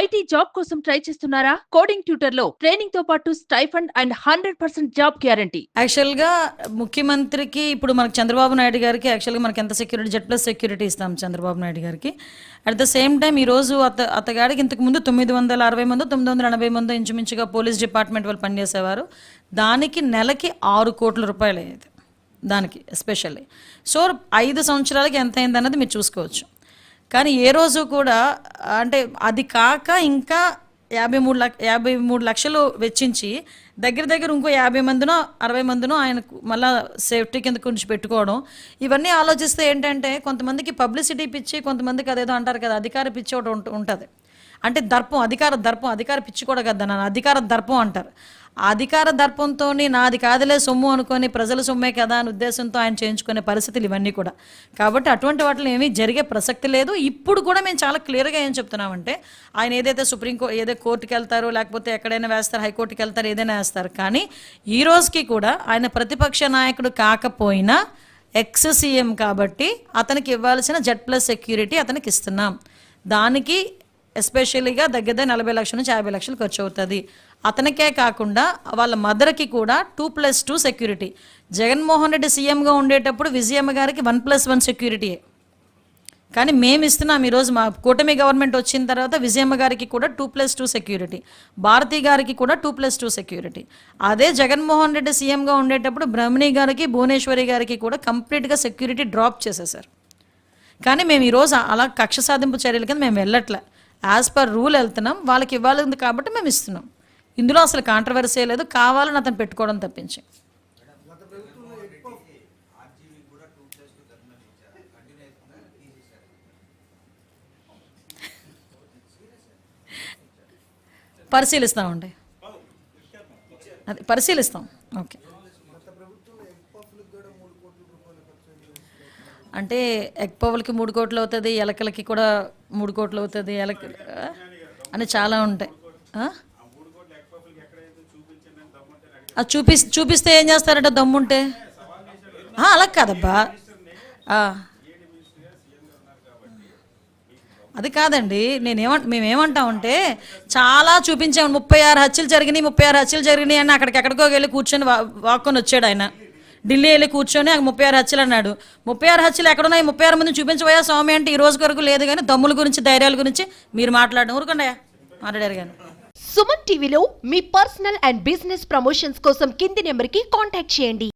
IT job కోసం try చేస్తున్నారా? Coding ట్యూటర్లో ట్రైనింగ్తో పాటు stipend and hundred percent job guarantee. యాక్చువల్గా ముఖ్యమంత్రికి ఇప్పుడు మనకు చంద్రబాబు నాయుడు గారికి యాక్చువల్గా మనకి ఎంత సెక్యూరిటీ జెడ్ ప్లస్ సెక్యూరిటీ ఇస్తాం చంద్రబాబు నాయుడు గారికి. అట్ ద సేమ్ టైం ఈ రోజు అత అతగాడికి ఇంతకు ముందు తొమ్మిది వందల అరవై మంది తొమ్మిది వందల ఎనభై మంది ఇంచుమించుగా పోలీస్ డిపార్ట్మెంట్ వాళ్ళు పనిచేసేవారు. దానికి నెలకి ఆరు కోట్ల రూపాయలు అయ్యేది దానికి ఎస్పెషల్లీ. సో ఐదు సంవత్సరాలకి ఎంత అయింది అన్నది మీరు చూసుకోవచ్చు. కానీ ఏ రోజు కూడా అంటే అది కాక ఇంకా యాభై మూడు లక్ష యాభై మూడు లక్షలు వెచ్చించి దగ్గర దగ్గర ఇంకో యాభై మందినో అరవై మందినో ఆయనకు మళ్ళా సేఫ్టీ కింద కొంచెం పెట్టుకోవడం. ఇవన్నీ ఆలోచిస్తే ఏంటంటే కొంతమందికి పబ్లిసిటీ పిచ్చి కొంతమందికి అదేదో అంటారు కదా అధికార పిచ్చి ఒకటి ఉంటుంది. అంటే దర్పం అధికార దర్పం అధికార పిచ్చి కూడా కదా నన్ను అధికార దర్పం అంటారు. అధికార దర్పంతో నాది కాదులే సొమ్ము అనుకొని ప్రజల సొమ్మే కదా అని ఉద్దేశంతో ఆయన చేయించుకునే పరిస్థితులు ఇవన్నీ కూడా. కాబట్టి అటువంటి వాటిలో ఏమీ జరిగే ప్రసక్తి లేదు. ఇప్పుడు కూడా మేము చాలా క్లియర్గా ఏం చెప్తున్నామంటే ఆయన ఏదైతే సుప్రీంకో ఏదో కోర్టుకి వెళ్తారో లేకపోతే ఎక్కడైనా వేస్తారు హైకోర్టుకి వెళ్తారు ఏదైనా వేస్తారు కానీ ఈ రోజుకి కూడా ఆయన ప్రతిపక్ష నాయకుడు కాకపోయినా ఎక్స్ సీఎం కాబట్టి అతనికి ఇవ్వాల్సిన జెడ్ ప్లస్ సెక్యూరిటీ అతనికి ఇస్తున్నాం. దానికి ఎస్పెషల్లీగా దగ్గర నలభై లక్షల నుంచి యాభై లక్షలు ఖర్చు అవుతుంది. అతనికే కాకుండా వాళ్ళ మదర్కి కూడా two plus two security. Jaganmohan Reddy సీఎంగా ఉండేటప్పుడు విజయమ్మ గారికి వన్ ప్లస్ వన్ సెక్యూరిటీయే కానీ మేము ఇస్తున్నాం ఈరోజు మా కూటమి గవర్నమెంట్ వచ్చిన తర్వాత విజయమ్మ గారికి కూడా two plus two security. Bharathi గారికి కూడా టూ ప్లస్ టూ సెక్యూరిటీ. అదే జగన్మోహన్ రెడ్డి సీఎంగా ఉండేటప్పుడు బ్రహ్మణి గారికి భువనేశ్వరి గారికి కూడా కంప్లీట్గా సెక్యూరిటీ డ్రాప్ చేసేసారు కానీ మేము ఈరోజు అలా కక్ష సాధింపు చర్యల కింద మేము వెళ్ళట్లే. యాజ్ పర్ రూల్ వెళ్తున్నాం వాళ్ళకి ఇవ్వాలి కాబట్టి మేము ఇస్తున్నాం. ఇందులో అసలు కాంట్రవర్సీ లేదు కావాలని అతను పెట్టుకోవడం తప్పించి. పరిశీలిస్తామండి. అది పరిశీలిస్తాం. ఓకే అంటే ఎగ్ పౌలకి మూడు కోట్లు అవుతుంది ఎలకలకి కూడా మూడు కోట్లు అవుతుంది ఎలక అని చాలా ఉంటాయి. అది చూపి చూపిస్తే ఏం చేస్తారంటే దమ్ముంటే? అలా కాదబ్బా. అది కాదండి నేనేమంట మేమేమంటామంటే చాలా చూపించాము ముప్పై ఆరు హత్యలు జరిగినాయి ముప్పై ఆరు హత్యలు జరిగినాయి అని అక్కడికి ఎక్కడికో వెళ్ళి కూర్చొని వా- వాక్కొని వచ్చాడు ఆయన. ఢిల్లీ వెళ్ళి కూర్చొని ఆ ముప్పై ఆరు హత్యలు అన్నాడు. ముప్పై ఆరు హత్యలు ఎక్కడున్నాయి? ముప్పై ఆరు మంది చూపించబోయా స్వామి అంటే ఈ రోజు వరకు లేదు కానీ దమ్ముల గురించి ధైర్యాల గురించి మీరు మాట్లాడడం ఊరుకుండయా మాట్లాడారు కానీ. సుమన్ టీవీలో మీ పర్సనల్ అండ్ బిజినెస్ ప్రమోషన్స్ కోసం కింది నెంబర్కి కాంటాక్ట్ చేయండి.